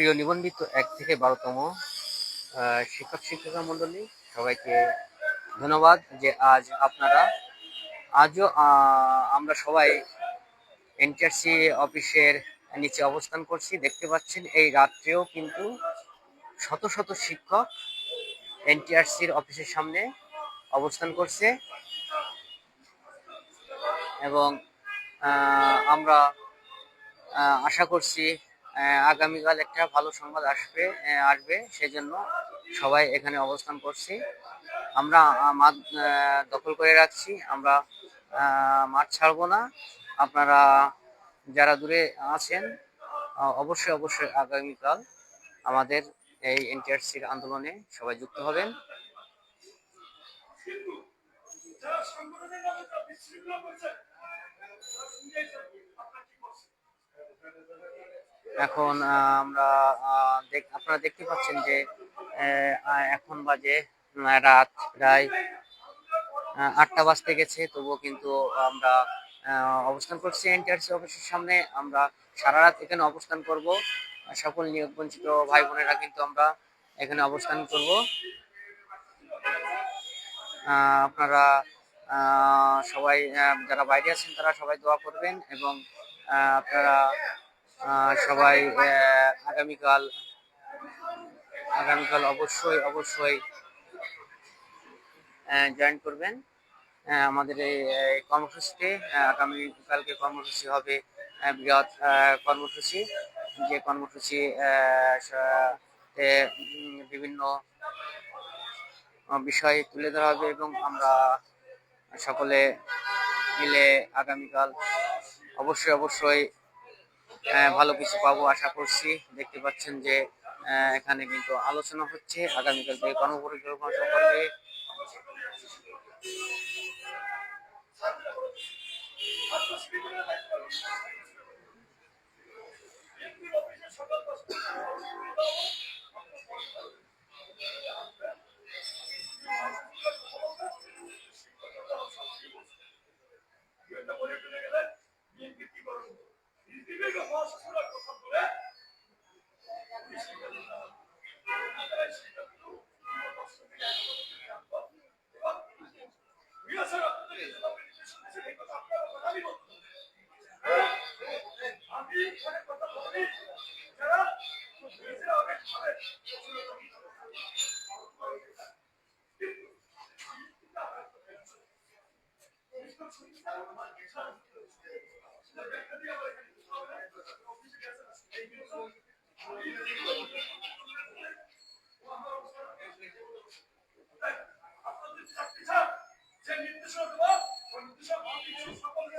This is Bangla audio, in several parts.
প্রিয় নিবন্ধিত এক থেকে বারোতম শিক্ষক শিক্ষিকা মণ্ডলী, সবাইকে ধন্যবাদ যে আজ আপনারা, আজও আমরা সবাই এনটিআরসি অফিসের নিচে অবস্থান করছি। দেখতে পাচ্ছেন, এই রাত্রেও কিন্তু শত শত শিক্ষক এনটিআরসির অফিসের সামনে অবস্থান করছে। এবং আমরা আশা করছি আগামীকাল একটা ভালো সংবাদ আসবে আসবে, সেজন্য সবাই এখানে অবস্থান করছি। আমরা মাঠ দখল করে রাখছি, আমরা মাঠ ছাড়বো না। আপনারা যারা দূরে আছেন অবশ্যই অবশ্যই আগামীকাল আমাদের এই এনটিআরসির আন্দোলনে সবাই যুক্ত হবেন। এখন আমরা আপনারা দেখতে পাচ্ছেন যে এখন বাজে রাত প্রায় আটটা বাজতে গেছে, তবুও কিন্তু আমরা অবস্থান করছি এনটিআরসি অফিসের সামনে। আমরা সারা রাত এখানে অবস্থান করব। সকল নিয়োগ বঞ্চিত ভাই বোনেরা কিন্তু আমরা এখানে অবস্থান করব। আপনারা সবাই যারা বাইরে আছেন তারা সবাই দোয়া করবেন এবং আপনারা সবাই আগামীকাল আগামীকাল অবশ্যই অবশ্যই জয়েন করবেন। আমাদের এই কর্মসূচিতে আগামীকালকে কর্মসূচি হবে বৃহৎ কর্মসূচি। যে কর্মসূচি বিভিন্ন বিষয় তুলে ধরা হবে এবং আমরা সকলে মিলে আগামীকাল অবশ্যই অবশ্যই ভালো কিছু পাবো আশা করছি। দেখতে পাচ্ছেন যে এখানে কিন্তু আলোচনা হচ্ছে। আগামীকাল যে কর্মপরিকল্পনা সম্পর্কে সকল যে নির্দেশনা দেওয়া ওই নির্দেশনা আমি সকলকে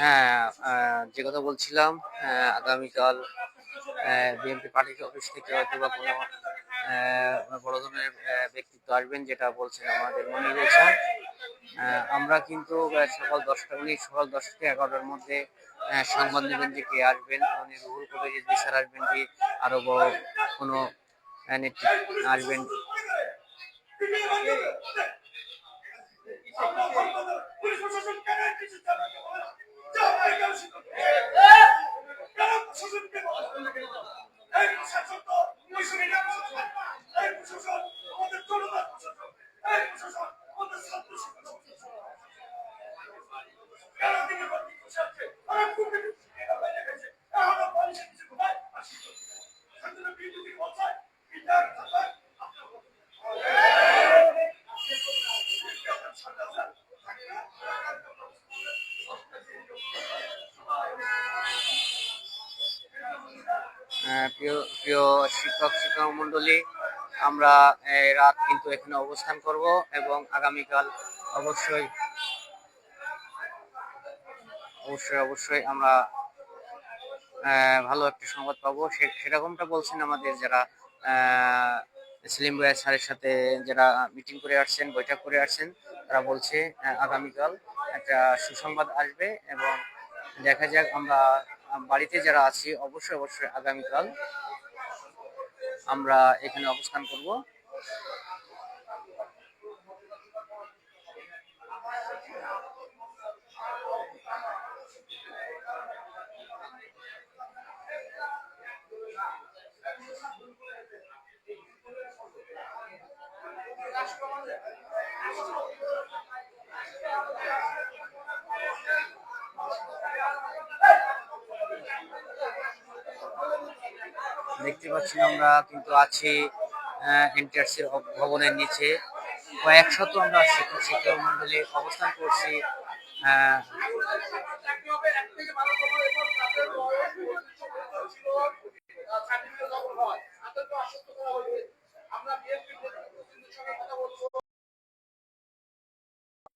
হ্যাঁ যে কথা বলছিলাম আগামীকাল বিএনপি পার্টির অফিস থেকে হয়তো বা কোনো বড় ধরনের ব্যক্তিত্ব আসবেন যেটা বলছেন আমাদের মনে রয়েছে আমরা কিন্তু সকাল দশটা উনি সকাল দশটা থেকে এগারোটার মধ্যে সংবাদ নেবেন যে কে আসবেন। রুহুল কবির স্যার আসবেন কি আরও বড় কোনো নেতৃত্ব আসবেন। কিছু এই প্রশাসন আমাদের জনতার প্রশাসন। এই প্রশাসন শিক্ষক মন্ডলী আমরা রাত কিন্তু এখানে অবস্থান করব এবং আগামীকাল অবশ্যই অবশ্যই অবশ্যই আমরা ভালো একটা সংবাদ পাবো। সেরকমটা বলছেন আমাদের যারা সেলিম ভাইয়া স্যারের সাথে যারা মিটিং করে আসছেন, বৈঠক করে আসছেন, তারা বলছে আগামীকাল একটা সুসংবাদ আসবে এবং দেখা যাক আমরা, বাড়িতে যারা আছি, অবশ্যই অবশ্যই আগামীকাল আমরা এখানে অবস্থান করব। দেখতে পাচ্ছি আমরা, কিন্তু আছি এনটিআরসির ভবনের নিচে। কয়েক শত আমরা শিক্ষক শিক্ষক মন্ডলী অবস্থান করছি আমরা বিএনপির নেতৃত্বের সঙ্গে কথা বলব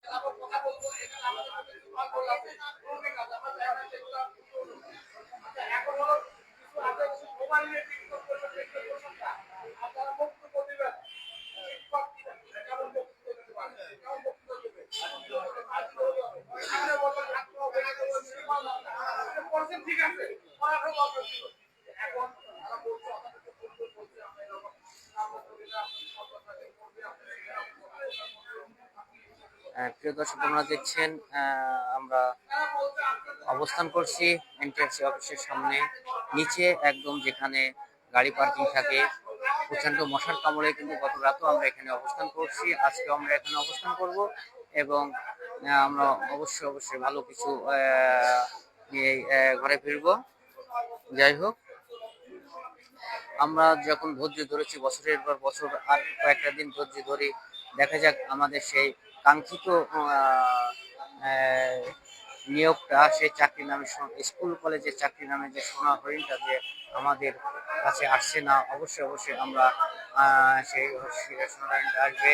তারপর কথা বলব এখানে আমাদের মধ্যে কিছু গল্প আছে রুটিন আছে আমরা চাই না সেগুলো আচ্ছা এখন হলো কিছু আছে কিছু মোবাইল নিয়ে টিকটক করবেন টিকটক করবেন না আপনারা বক্তব্য দিবেন শিক্ষক কেমন বক্তব্য দিতে পারে কেমন বক্তব্য দিবে আপনি বলবেন আপনারা বেড়ে গেলেন সীমা না আপনি বলছেন প্রিয় দর্শক তোমরা দেখছেন আমরা অবস্থান করছি এনটিআরসি অফিসের সামনে, নিচে একদম যেখানে গাড়ি পার্কিং থাকে প্রচণ্ড মশার কামড়ে কিন্তু গত রাতও আমরা এখানে অবস্থান করছি। আজকে আমরা এখানে অবস্থান করব এবং আমরা অবশ্যই অবশ্যই ভালো কিছু নিয়ে ঘরে ফিরবো। যাই হোক, আমরা যখন ধৈর্য ধরেছি, বছরের পর বছর আর কয়েকটা দিন ধৈর্য ধরে, দেখা যাক আমাদের সেই কাঙ্ক্ষিত নিয়োগটা, সেই চাকরি নামে স্কুল কলেজের চাকরি নামে যে সোনা হরিণটা যে আমাদের কাছে আসছে না, অবশ্যই অবশ্যই আমরা সেই সোনা হরিণটা আসবে।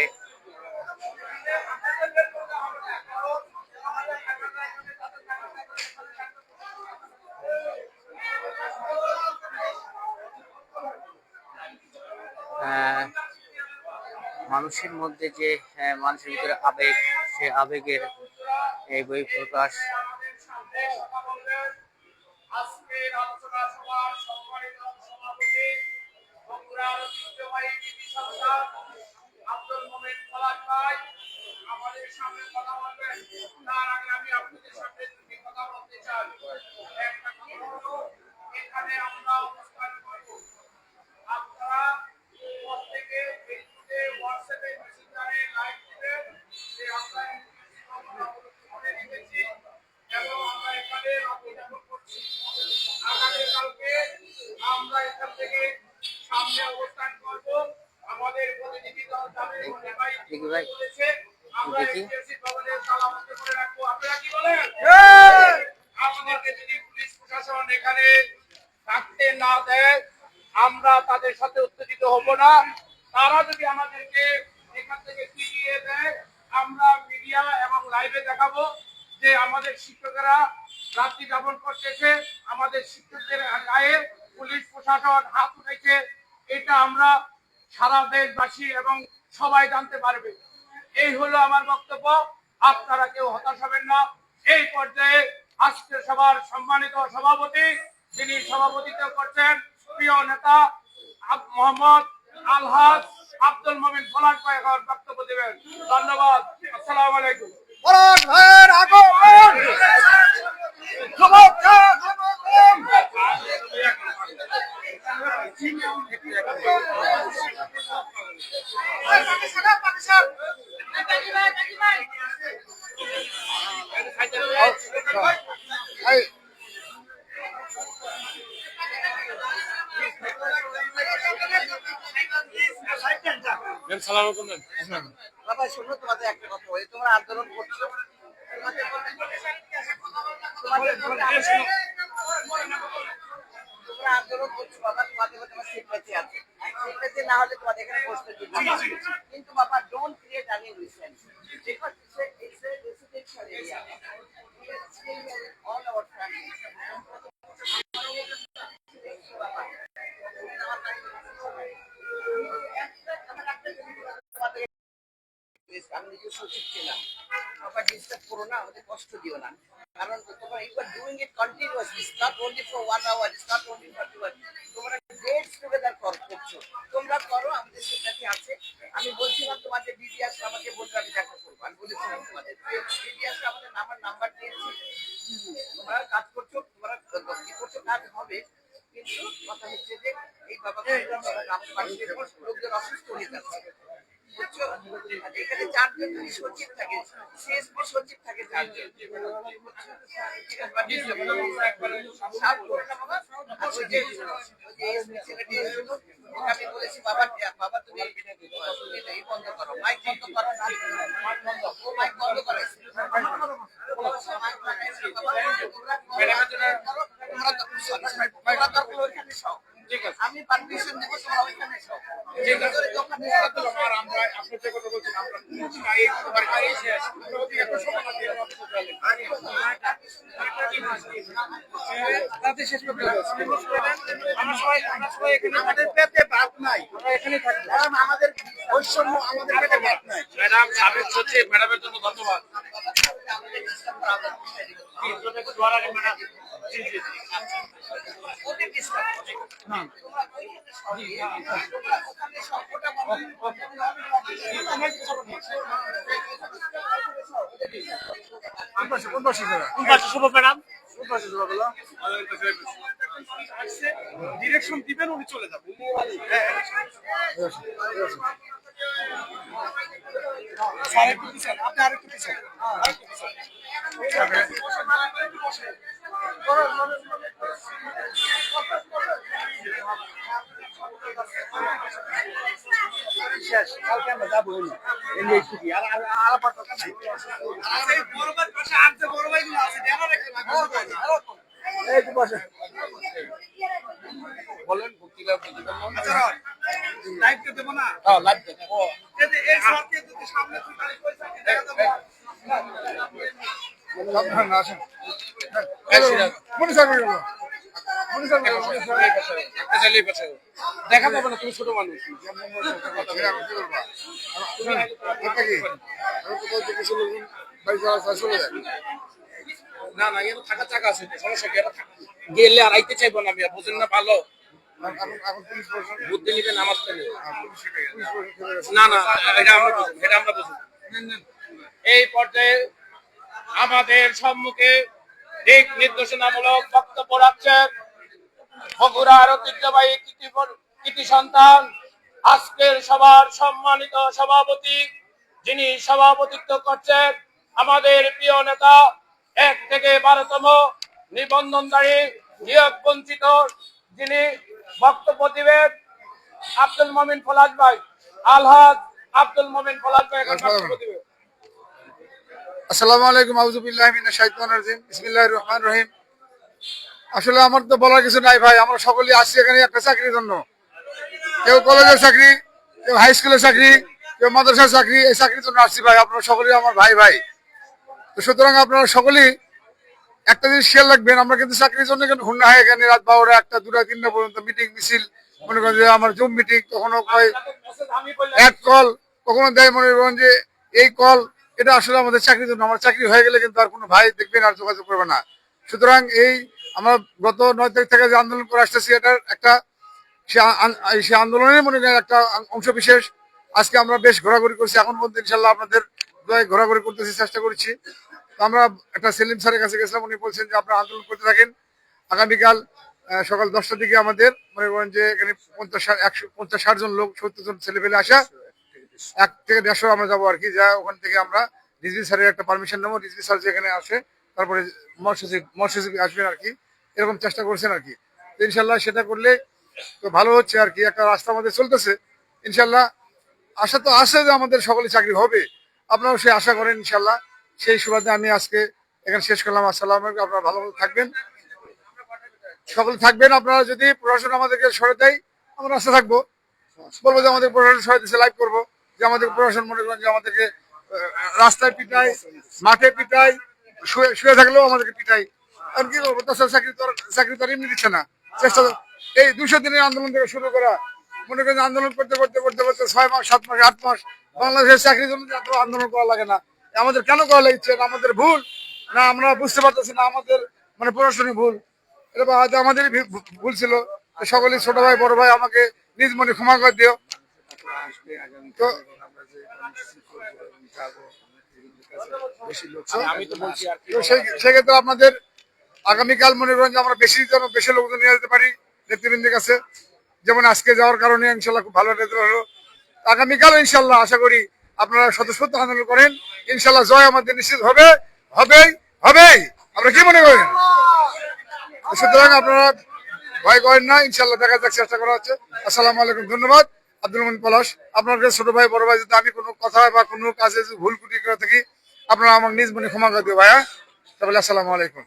মানুষের মধ্যে যে আহ, মানুষের ভিতরে আবেগ সে আবেগের এই বই প্রকাশ আমাদের সামনে কথা বলবেন। তার আগে আমি আপনাদের সামনে থাকতে না দেয়, আমরা তাদের সাথে উত্তেজিত হব না। তারা যদি আমাদেরকে এখান থেকে ফিরিয়ে দেয়, আমরা মিডিয়া এবং লাইভে দেখাবো যে আমাদের শিক্ষকেরা রাত্রি যাপন করতেছে, আমাদের শিক্ষকদের গায়ে পুলিশ প্রশাসন হাত উঠেছে। এটা আমরা সারা দেশবাসী এবং সবাই জানতে পারবে। এই হলো আমার বক্তব্য। আপনারা কেউ হতাশ হবেন না। এই পর্যায়ে আজকের সভার সম্মানিত সভাপতি যিনি সভাপতিত্ব করছেন প্রিয় নেতা আব- মোহাম্মদ আলহাজ আব্দুল মোমিন ফলাক ভাই এখন বক্তব্য দেবেন। ধন্যবাদ। আসসালাম আলাইকুম। পরাগ ভাইয়ের আগমন! শুভেচ্ছা স্বাগতম। বাবা শুনো তোমাদের একটা কথা বলি। তোমরা আন্দোলন করছ। তোমরা তোমরা আন্দোলন বাবা তোমাদের আমার সিম্পাথি আছে। সিম্পাথি না হলে তোমাদের এখানে বসতে না। কিন্তু বাবা don't create any recent because it's a residential area all our families আমি নিজে সচিব ছিলাম আবার ডিস্টার্ব করো আমাদের কষ্ট দিও না। কারণ তোমার you are doing it continuously it's not only for one hour it's not only for two hour তোমরা ডেটস টুগেদার করছ তোমরা করো আমাদের সেটাতে আছে আমি বলছিলাম তোমাদের দিদি আসলে আমাকে বলবে আমি দেখা করব আমি বলেছিলাম তোমাদের দিদি আসলে আমাদের নাম্বার নাম্বার দিয়েছি তোমরা কাজ করছ তোমরা কি করছ কাজ হবে কিন্তু কথা হচ্ছে যে এই বাবা লোকজন অসুস্থ হয়ে যাচ্ছে বুঝছ? আর এখানে চারজন যদি সচিব থাকে সিএসপি সচিব থাকে চারজন বুঝছ? ঠিক আছে, বা ডিস্ট্রিক্ট সাত করে না বাবা? আর ওই যে- ওই যে ASP ছেলেটি এসেছিল, ওকে আমি বলেছি বাবা বাবা তুমি এই বন্ধ করো মাইক বন্ধ করো ও মাইক বন্ধ করো। আমি পারমিশন দেবো তোমরা ওইখানে আমরা আপনি যে চলে তাতে শেষ করতে হবে আমরা সবাই আমরা সবাই এখানে আমাদের বৈষম্য আমাদের পেটে ভাত নাই। ম্যাডাম সাবেক সচিব ম্যাডামের জন্য ধন্যবাদ। ওকে ডিস্টার্ব তোমরা ওইখানে সব ওখানে সবকটা ডিরেকশন দিবেন, উনি চলে যাবেন একটু পিছান, আপনি আরেকটু পিছান। আরেকটু পিছান। শেষ, কালকে আমরা যাব একটু কি বলেন ভক্তি লাভ আচ্ছা লাইভ কে না? হ্যাঁ লাইভ দেব। যদি এই সরকে যদি সামনে তুই গাড়ি পয়সা দেখা দেব। না আসেন। মনে স্যার মনে স্যার। একটা চালিয়ে পাশে দেখা পাবে না না এটা থাকা আছে সমস্যা কি? এটা গেলে আর আইতে চাইব না বুঝেন না ভালো। বুদ্ধি নিবেন আমার থেকে না না এটা আমরা বুঝুন এটা আমরা বুঝুন এই পর্যায়ে আমাদের সম্মুখে দিক নির্দেশনামূলক বক্তব্য রাখছেন বগুড়ার ঐতিহ্যবাহী কৃতি কৃতি সন্তান। আজকের সবার সম্মানিত সভাপতি যিনি সভাপতিত্ব করছেন আমাদের প্রিয় নেতা এক থেকে বারোতম নিবন্ধনকারী নিয়োগ বঞ্চিত যিনি বক্তব্য দিবেন আব্দুল মমিন ফলাজ ভাই। আলহাজ আব্দুল মমিন ফলাজ ভাই এখন বক্তব্য দিবেন। আসসালামু আলাইকুম আউযুবিল্লাহি মিনাশ শাইতানির রাজিম। বিসমিল্লাহির রহমানির রহিম। আসলে আমার তো বলার কিছু নাই ভাই আমরা সকলেই আসছি এখানে একটা চাকরির জন্য। কেউ কলেজের চাকরি কেউ হাই স্কুলের চাকরি কেউ মাদ্রাসার চাকরি এই চাকরির জন্য আসছি ভাই আপনারা সকলেই আমার ভাই ভাই। সুতরাং আপনারা সকলেই একটা জিনিস খেয়াল রাখবেন, আমরা কিন্তু চাকরির জন্য কিন্তু হয় এখানে রাত বারোটা একটা, দুটা, তিনটা পর্যন্ত মিটিং মিছিল। মনে করেন যে আমার জুম মিটিং কখনো বললাম এক কল কখনো দেয় মনে করেন যে এই কল এটা আসলে আমাদের চাকরির জন্য। আমার চাকরি হয়ে গেলে কিন্তু আর কোনো ভাই দেখবেন আর যোগাযোগ করবে না। সুতরাং এই আমরা গত নয় তারিখ থেকে যে আন্দোলন করে আসতেছি, এটার একটা সে আন- আন্দোলনের মনে করেন একটা অংশ বিশেষ। আজকে আমরা বেশ ঘোরাঘুরি করছি। এখন পর্যন্ত ইনশাল্লাহ আপনাদের ঘোরাঘুরি করতেছি, চেষ্টা করছি। আমরা একটা সেলিম স্যারের কাছে গেছিলাম, উনি বলছেন যে আপনারা আন্দোলন করতে থাকেন। আগামীকাল সকাল দশটার দিকে আমাদের মনে করেন যে এখানে পঞ্চাশ একশো পঞ্চাশ ষাট জন লোক, সত্তর জন ছেলে পেলে আসা। এক থেকে দেড়শো আমরা যাব আর কি, যা ওখান থেকে আমরা রিজভি স্যারের একটা পারমিশন নেব। রিজভি স্যার যেখানে আসে, তারপরে মৎস্যসচিব মৎস্যসচিব আসবেন আর কি। এরকম চেষ্টা করছেন আর কি। ইনশাল্লাহ সেটা করলে তো ভালো হচ্ছে আর কি, একটা রাস্তা আমাদের চলতেছে। ইনশাল্লাহ আশা তো আছে যে আমাদের সকলে চাকরি হবে। আপনারাও সে আশা করেন ইনশাল্লাহ। সেই সুবাদে আমি আজকে এখানে শেষ করলাম। আসসালাম আপনারা ভালো থাকবেন। সকলে থাকবেন। আপনারা যদি প্রশাসন আমাদেরকে সরে দেয়, আমরা রাস্তা থাকব। বলব যে আমাদের প্রশাসন সরে দিচ্ছে লাইভ করব। যে আমাদের প্রশাসন মনে করেন যে আমাদেরকে রাস্তায় পিটাই মাঠে পিটাই শুয়ে শুয়ে থাকলেও আমাদেরকে পিটাই আর কি তাছাড়া চাকরি তো চাকরি তো এমনি দিচ্ছে না। চেষ্টা এই দুশো দিনের আন্দোলন থেকে শুরু করা মনে করেন আন্দোলন করতে করতে করতে করতে ছয় মাস, সাত মাস, আট মাস বাংলাদেশের চাকরির জন্য এত আন্দোলন করা লাগে না। আমাদের কেন করা লাগছে? না আমাদের ভুল? না, আমরা বুঝতে পারতেছি না আমাদের মানে প্রশাসনিক ভুল। এটা হয়তো আমাদেরই ভুল ছিল। তো সকলেই ছোট ভাই, বড় ভাই আমাকে নিজ মনে ক্ষমা করে দিও। তো সেক্ষেত্রে আপনাদের আগামীকাল মনে করেন যে আমরা বেশি যেন বেশি লোকজন নিয়ে যেতে পারি নেতৃবৃন্দের কাছে। যেমন আজকে যাওয়ার কারণে ইনশাল্লাহ খুব ভালো রেজাল্ট হলো। আগামীকাল ইনশাল্লাহ আশা করি আপনারা স্বতঃস্ফূর্ত আন্দোলন করেন। ইনশাল্লাহ জয় আমাদের নিশ্চিত হবে, হবেই হবেই। আমরা কি মনে করেন? সুতরাং আপনারা ভয় করেন না, ইনশাল্লাহ দেখা যাক চেষ্টা করা হচ্ছে। আসসালামু আলাইকুম, ধন্যবাদ। আব্দুল মমিন পলাশ, আপনার কাছে ছোট ভাই, বড় ভাই, যদি আমি কোনো কথা বা কোনো কাজে ভুল কুটি করে থাকি, আপনারা আমার নিজ মনে ক্ষমা করে দিও ভাইয়া। তাহলে আসসালামু আলাইকুম।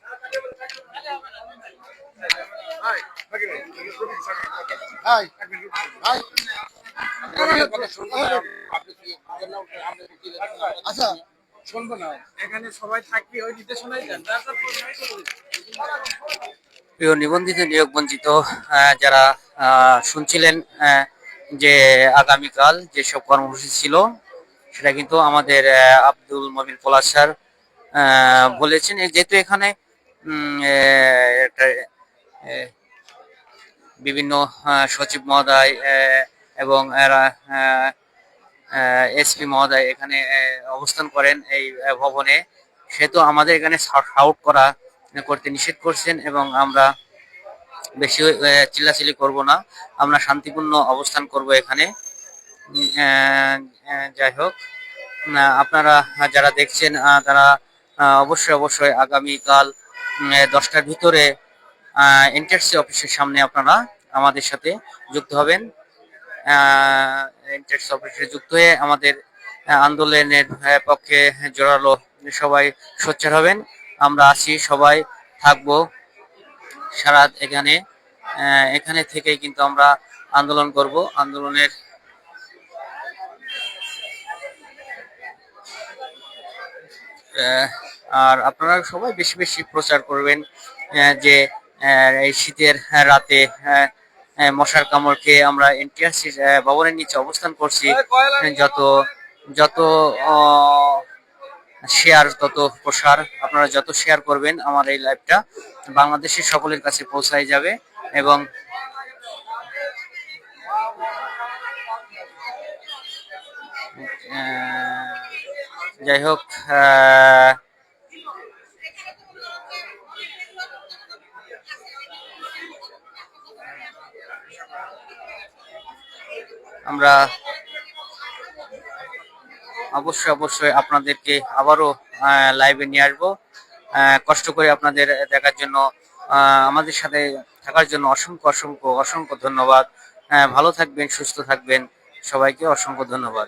আচ্ছা। শুনব না। এখানে সবাই থাকবে ওই নির্দেশনাই দেন তারপর প্রিয় নিবন্ধিত নিয়োগ বঞ্চিত আহ, যারা আহ, শুনছিলেন যে আগামীকাল যেসব কর্মসূচি ছিল সেটা কিন্তু আমাদের আব্দুল মবিন পলাশ স্যার আহ, বলেছেন। যেহেতু এখানে একটা, বিভিন্ন সচিব মহোদয় এবং এসপি মহোদয় এখানে অবস্থান করেন এই ভবনে। সেহেতু আমাদের এখানে আউট করা করতে নিষেধ করছেন এবং আমরা বেশি আহ, চিল্লাচিল্লি করব না। আমরা শান্তিপূর্ণ অবস্থান করব এখানে। যাই হোক। আপনারা যারা দেখছেন তারা অবশ্যই অবশ্যই আগামীকাল দশটার ভিতরে এনটিআরসি অফিসের সামনে আপনারা আমাদের সাথে যুক্ত হবেন। যুক্ত হয়ে আমাদের আন্দোলনের পক্ষে জোরালো সবাই সোচ্চার হবেন। আমরা আছি, সবাই থাকব সারা এখানে। এখানে থেকেই কিন্তু আমরা আন্দোলন করব। আন্দোলনের আর আপনারা সবাই বেশি বেশি প্রচার করবেন যে এই শীতের রাতে মশার কামড়কে আমরা এনটিআরসি ভবনের নিচে অবস্থান করছি। যত যত শেয়ার তত প্রসার আপনারা যত শেয়ার করবেন আমার এই লাইভটা বাংলাদেশের সকলের কাছে পৌঁছায় যাবে এবং আহ, যাই হোক আমরা অবশ্যই অবশ্যই আপনাদেরকে আবারও লাইভে নিয়ে আসব। কষ্ট করে আপনাদের দেখার জন্য আমাদের সাথে থাকার জন্য অসংখ্য অসংখ্য অসংখ্য ধন্যবাদ। ভালো থাকবেন, সুস্থ থাকবেন। সবাইকে অসংখ্য ধন্যবাদ।